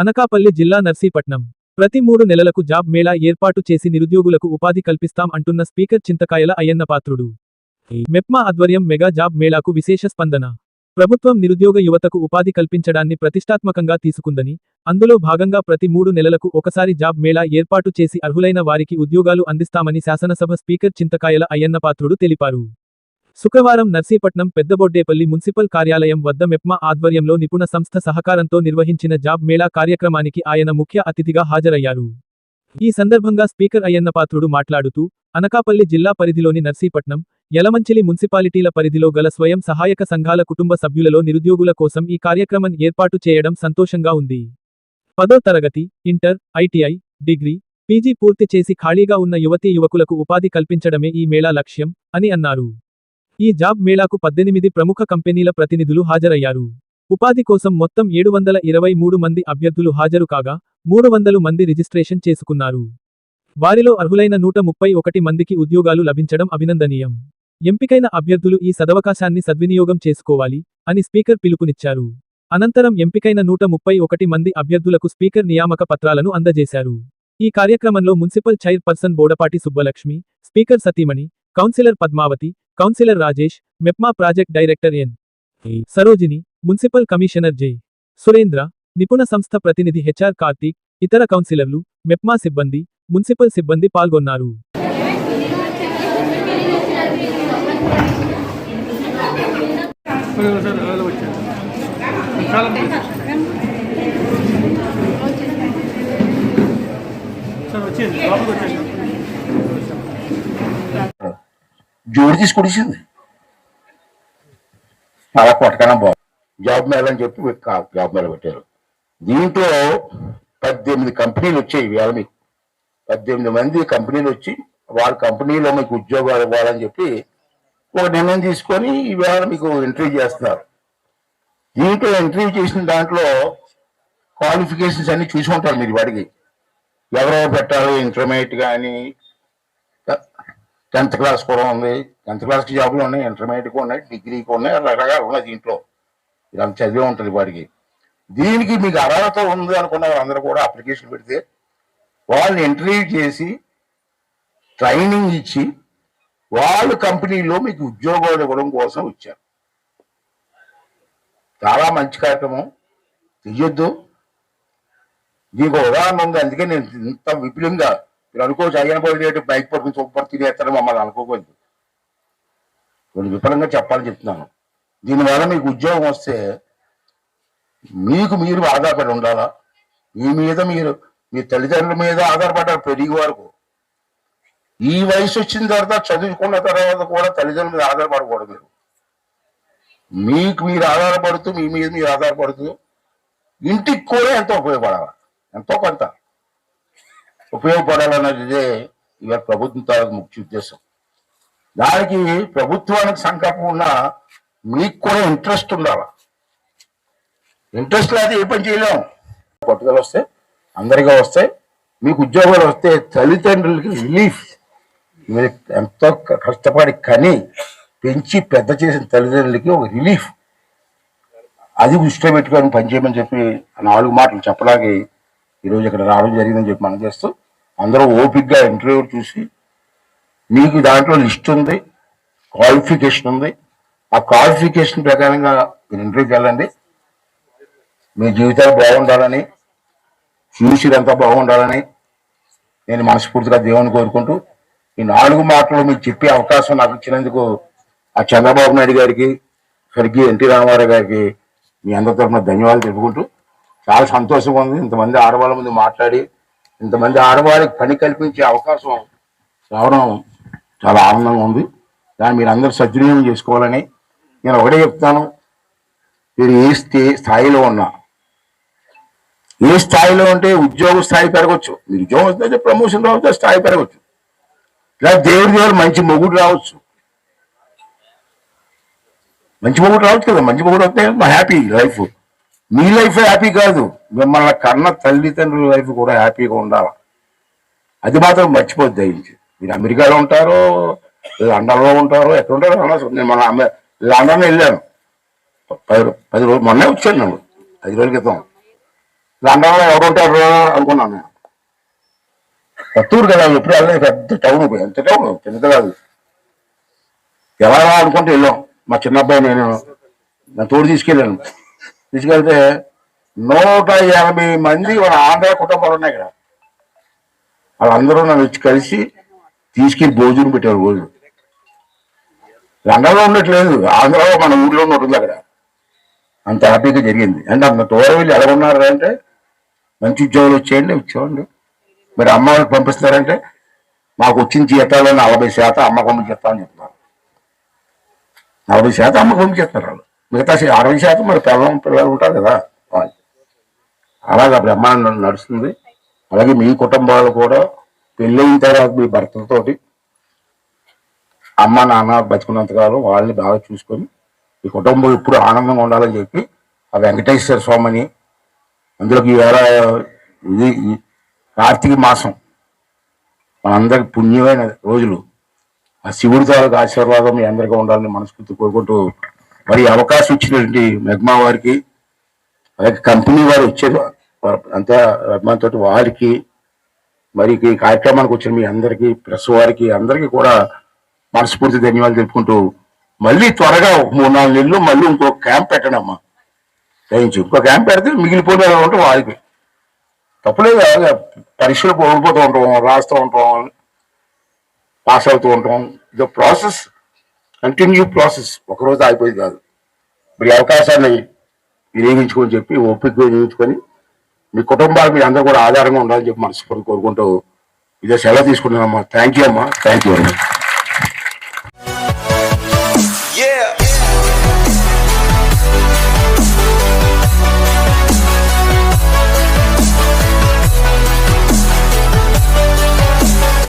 అనకాపల్లి జిల్లా నర్సీపట్నం. ప్రతి మూడు నెలలకు జాబ్ మేళా ఏర్పాటు చేసి నిరుద్యోగులకు ఉపాధి కల్పిస్తాం అంటున్న స్పీకర్ చింతకాయల అయ్యన్న పాత్రుడు. మెప్మా ఆధ్వర్యం మెగా జాబ్ మేళాకు విశేష స్పందన. ప్రభుత్వం నిరుద్యోగ యువతకు ఉపాధి కల్పించడాన్ని ప్రతిష్టాత్మకంగా తీసుకుందని అందులో భాగంగా ప్రతి మూడు నెలలకు ఒకసారి జాబ్ మేళా ఏర్పాటు చేసి అర్హులైన వారికి ఉద్యోగాలు అందిస్తామని శాసనసభ స్పీకర్ చింతకాయల అయ్యన్న పాత్రుడు తెలిపారు. శుక్రవారం నర్సీపట్నం పెద్దబొడ్డేపల్లి మున్సిపల్ కార్యాలయం వద్ద మెప్మా ఆధ్వర్యంలో నిపుణ సంస్థ సహకారంతో నిర్వహించిన జాబ్ మేళా కార్యక్రమానికి ఆయన ముఖ్య అతిథిగా హాజరయ్యారు. ఈ సందర్భంగా స్పీకర్ అయ్యన్న పాత్రుడు మాట్లాడుతూ అనకాపల్లి జిల్లా పరిధిలోని నర్సీపట్నం యలమంచిలి మున్సిపాలిటీల పరిధిలో గల స్వయం సహాయక సంఘాల కుటుంబ సభ్యులలో నిరుద్యోగుల కోసం ఈ కార్యక్రమం ఏర్పాటు చేయడం సంతోషంగా ఉంది. పదో తరగతి ఇంటర్ ఐటీఐ డిగ్రీ పీజీ పూర్తి చేసి ఖాళీగా ఉన్న యువతీ యువకులకు ఉపాధి కల్పించడమే ఈ మేళా లక్ష్యం అని అన్నారు. ఈ జాబ్ మేళాకు పద్దెనిమిది ప్రముఖ కంపెనీల ప్రతినిధులు హాజరయ్యారు. ఉపాధి కోసం మొత్తం ఏడు వందల ఇరవై మూడు మంది అభ్యర్థులు హాజరు కాగా మూడు వందలు మంది రిజిస్ట్రేషన్ చేసుకున్నారు. వారిలో అర్హులైన నూట ముప్పై ఒకటి మందికి ఉద్యోగాలు లభించడం అభినందనీయం. ఎంపికైన అభ్యర్థులు ఈ సదవకాశాన్ని సద్వినియోగం చేసుకోవాలి అని స్పీకర్ పిలుపునిచ్చారు. అనంతరం ఎంపికైన నూట ముప్పై ఒకటి మంది అభ్యర్థులకు స్పీకర్ నియామక పత్రాలను అందజేశారు. ఈ కార్యక్రమంలో municipal chairperson Bodapati Subbalakshmi speaker సతీమణి councillor Padmavathi councillor Rajesh MEPMA project director N. Sarojini municipal commissioner J. Surendra నిపుణ సంస్థ ప్రతినిధి హెచ్ఆర్ కార్తీక్ ఇతర కౌన్సిలర్లు మెప్మా సిబ్బంది మున్సిపల్ సిబ్బంది పాల్గొన్నారు. సార్ లోపలికి వచ్చాను జోడు తీసి కొడిసింది అలా కొట్టకనే బాగుంది జాబ్ మేళ అని చెప్పి జాబ్ మేళ పెట్టారు. దీంట్లో పద్దెనిమిది కంపెనీలు వచ్చాయి వేళ మీకు. పద్దెనిమిది మంది కంపెనీలు వచ్చి వాళ్ళ కంపెనీలో మీకు ఉద్యోగాలు ఇవ్వాలని చెప్పి ఒక నిర్ణయం తీసుకొని ఈవేళ మీకు ఎంట్రీ చేస్తున్నారు. దీంట్లో ఎంట్రీ చేసిన దాంట్లో క్వాలిఫికేషన్స్ అన్ని చూసి ఉంటారు మీరు వాడికి. ఎవరెవరు పెట్టాలి ఇంటర్మీడియట్ కానీ టెన్త్ క్లాస్ కూడా ఉంది. టెన్త్ క్లాస్కి జాబులు ఉన్నాయి ఇంటర్మీడియట్కి ఉన్నాయి డిగ్రీకి ఉన్నాయి రకరకాలు ఉన్నాయి దీంట్లో. ఇదంతా చదివే ఉంటుంది వాడికి. దీనికి మీకు అర్హత ఉంది అనుకున్న వాళ్ళందరూ కూడా అప్లికేషన్ పెడితే వాళ్ళని ఇంటర్వ్యూ చేసి ట్రైనింగ్ ఇచ్చి వాళ్ళ కంపెనీలో మీకు ఉద్యోగాలు ఇవ్వడం కోసం వచ్చారు. చాలా మంచి కార్యక్రమం. చెయ్యొద్దు దీనికి ఉదాహరణ ఉంది. అందుకే నేను ఇంత విపులంగా మీరు అనుకోవచ్చు అయ్యన పోయి బైక్ పట్టుకుని సూపర్ తినేస్తారు మమ్మల్ని అనుకోకూడదు. కొన్ని విఫలంగా చెప్పాలని చెప్తున్నాను. దీనివల్ల మీకు ఉద్యోగం వస్తే మీకు మీరు ఆధారపడి ఉండాలా? మీ మీద మీరు మీ తల్లిదండ్రుల మీద ఆధారపడ్డారు పెరిగి వరకు ఈ వయసు వచ్చిన తర్వాత చదువుకున్న తర్వాత కూడా తల్లిదండ్రుల మీద ఆధారపడకూడదు మీరు. మీకు మీరు ఆధారపడుతూ మీ మీద మీరు ఆధారపడుతూ ఇంటికి కూడా ఎంతో ఉపయోగపడాలి? ఎంతో కొంత. ఉపయోగపడాలన్నదే ఇవాళ ప్రభుత్వం తాలూకు ముఖ్య ఉద్దేశం. దానికి ప్రభుత్వానికి సంకల్పం ఉన్నా మీకు కూడా ఇంట్రెస్ట్ ఉండాలి? ఇంట్రెస్ట్ లేకపోతే ఏ పని చేయలేం. పట్టుదల వస్తే అందరిగా వస్తాయి మీకు ఉద్యోగాలు వస్తే తల్లిదండ్రులకి రిలీఫ్. మీరు ఎంతో కష్టపడి కని పెంచి పెద్ద చేసిన తల్లిదండ్రులకి ఒక రిలీఫ్. అది దృష్టిలో పెట్టుకొని పనిచేయమని చెప్పి నాలుగు మాటలు చెప్పడానికి ఈరోజు ఇక్కడ రావడం జరిగిందని చెప్పి మనం చేస్తూ అందరూ ఓపిక్గా ఇంటర్వ్యూ చూసి మీకు దాంట్లో లిస్ట్ ఉంది క్వాలిఫికేషన్ ఉంది. ఆ క్వాలిఫికేషన్ ప్రకారంగా మీరు ఇంటర్వ్యూకి వెళ్ళండి. మీ జీవితాలు బాగుండాలని ఫ్యూచర్ అంతా బాగుండాలని నేను మనస్ఫూర్తిగా దేవుని కోరుకుంటూ ఈ నాలుగు మాటలు మీకు చెప్పే అవకాశం నాకు ఇచ్చినందుకు ఆ చంద్రబాబు నాయుడు గారికి స్వర్గీయ ఎన్టీ రామారావు గారికి మీ అందరి తరఫున ధన్యవాదాలు తెలుపుకుంటూ చాలా సంతోషంగా ఉంది. ఇంతమంది ఆడవాళ్ళ ముందు మాట్లాడి ఇంతమంది ఆడవారికి పని కల్పించే అవకాశం రావడం చాలా ఆనందంగా ఉంది. దాన్ని మీరు అందరూ సద్వినియోగం చేసుకోవాలని నేను ఒకటే చెప్తాను. మీరు ఏ స్థే స్థాయిలో ఉన్నా ఏ స్థాయిలో ఉంటే ఉద్యోగ స్థాయి పెరగచ్చు. మీరు ఉద్యోగం వస్తే ప్రమోషన్ రావచ్చు స్థాయి పెరగచ్చు. లేదా దేవుడి దేవుడు మంచి మొగుడు రావచ్చు. మంచి మొగుడు రావచ్చు కదా మంచి మొగుడు వస్తే మా హ్యాపీ లైఫ్. మీ లైఫ్ హ్యాపీ కాదు. మిమ్మల్ని కన్న తల్లిదండ్రుల లైఫ్ కూడా హ్యాపీగా ఉండాలి? అది మాత్రం మర్చిపోద్ది దయించి మీరు అమెరికాలో ఉంటారో లండన్లో ఉంటారో ఎక్కడ ఉంటారో నేను మన లండన్ వెళ్ళాను. పది పది రోజులు మొన్నే వచ్చాను నేను. పది రోజుల క్రితం. లండన్లో ఎవరు ఉంటారు అనుకున్నాను నేను. కొత్తూరు కదా ఎప్పుడు వెళ్ళలేదు. పెద్ద టౌన్ ఎంత టౌన్ చిన్నది కాదు ఎలా అనుకుంటే వెళ్ళాం. మా చిన్న అబ్బాయి నేను నా తోడు తీసుకెళ్ళాను. తీసుకెళ్తే నూట ఎనభై మంది మన ఆంధ్ర కుటుంబాలు ఉన్నాయి ఇక్కడ. వాళ్ళందరూ నన్ను వచ్చి కలిసి తీసుకెళ్ళి భోజనం పెట్టారు రోజు. లండన్లో ఉండట్లేదు ఆంధ్రలో మన ఊర్లో ఉంటుంది అక్కడ. అంత హ్యాపీగా జరిగింది. అంటే అంత దూరం వెళ్ళి ఎలా ఉన్నారు అంటే మంచి ఉద్యోగాలు వచ్చేయండి వచ్చేవాళ్ళు. మరి అమ్మ వాళ్ళకి పంపిస్తారంటే మాకు వచ్చిన జీతాలు నలభై శాతం అమ్మ పంపించేస్తామని చెప్తున్నారు. నలభై శాతం అమ్మ పంపించేస్తారు వాళ్ళు. మిగతా అరవై శాతం మరి పిల్లలు పిల్లలు ఉంటారు కదా. అలాగే బ్రహ్మాండం నడుస్తుంది. అలాగే మీ కుటుంబాలు కూడా పెళ్ళైన తర్వాత మీ భర్తలతోటి అమ్మ నాన్న బతుకున్నంతకాలం వాళ్ళని బాగా చూసుకొని ఈ కుటుంబం ఎప్పుడు ఆనందంగా ఉండాలని చెప్పి ఆ వెంకటేశ్వర స్వామిని అందులోకి వేరే ఇది కార్తీక మాసం మనందరికి పుణ్యమైన రోజులు. ఆ శివుడి తాలూకు ఆశీర్వాదం మీ అందరికీ ఉండాలని మనస్ఫూర్తి కోరుకుంటూ మరి అవకాశం ఇచ్చినటువంటి మెగ్మా వారికి అలాగే కంపెనీ వారు వచ్చారు అంతా మెగ్మా వారికి మరి ఈ కార్యక్రమానికి వచ్చిన మీ అందరికీ ప్రెస్ వారికి అందరికీ కూడా మనస్ఫూర్తి ధన్యవాదాలు తెలుపుకుంటూ మళ్ళీ త్వరగా ఒక మూడు నాలుగు నెలలు మళ్ళీ ఇంకో క్యాంప్ పెట్టండి అమ్మా దయించు ఇంకో క్యాంప్ పెడితే మిగిలిపోయిన ఉంటే వారికి తప్పులేదు పరీక్షలు కోల్పోతూ ఉంటాం రాస్తూ ఉంటాం పాస్ అవుతూ ఉంటాం. ఇది ప్రాసెస్. కంటిన్యూ ప్రాసెస్ ఒకరోజు ఆగిపోయింది కాదు. మరి అవకాశాన్ని వినియోగించుకొని చెప్పి ఓపిక వినియోగించుకొని మీ కుటుంబాలు మీరు అందరూ కూడా ఆధారంగా ఉండాలని చెప్పి మనస్ఫూర్తి కోరుకుంటూ ఇదే సెలవు తీసుకుంటున్నామమ్మా. థ్యాంక్ యూ అమ్మా. థ్యాంక్ యూ అమ్మా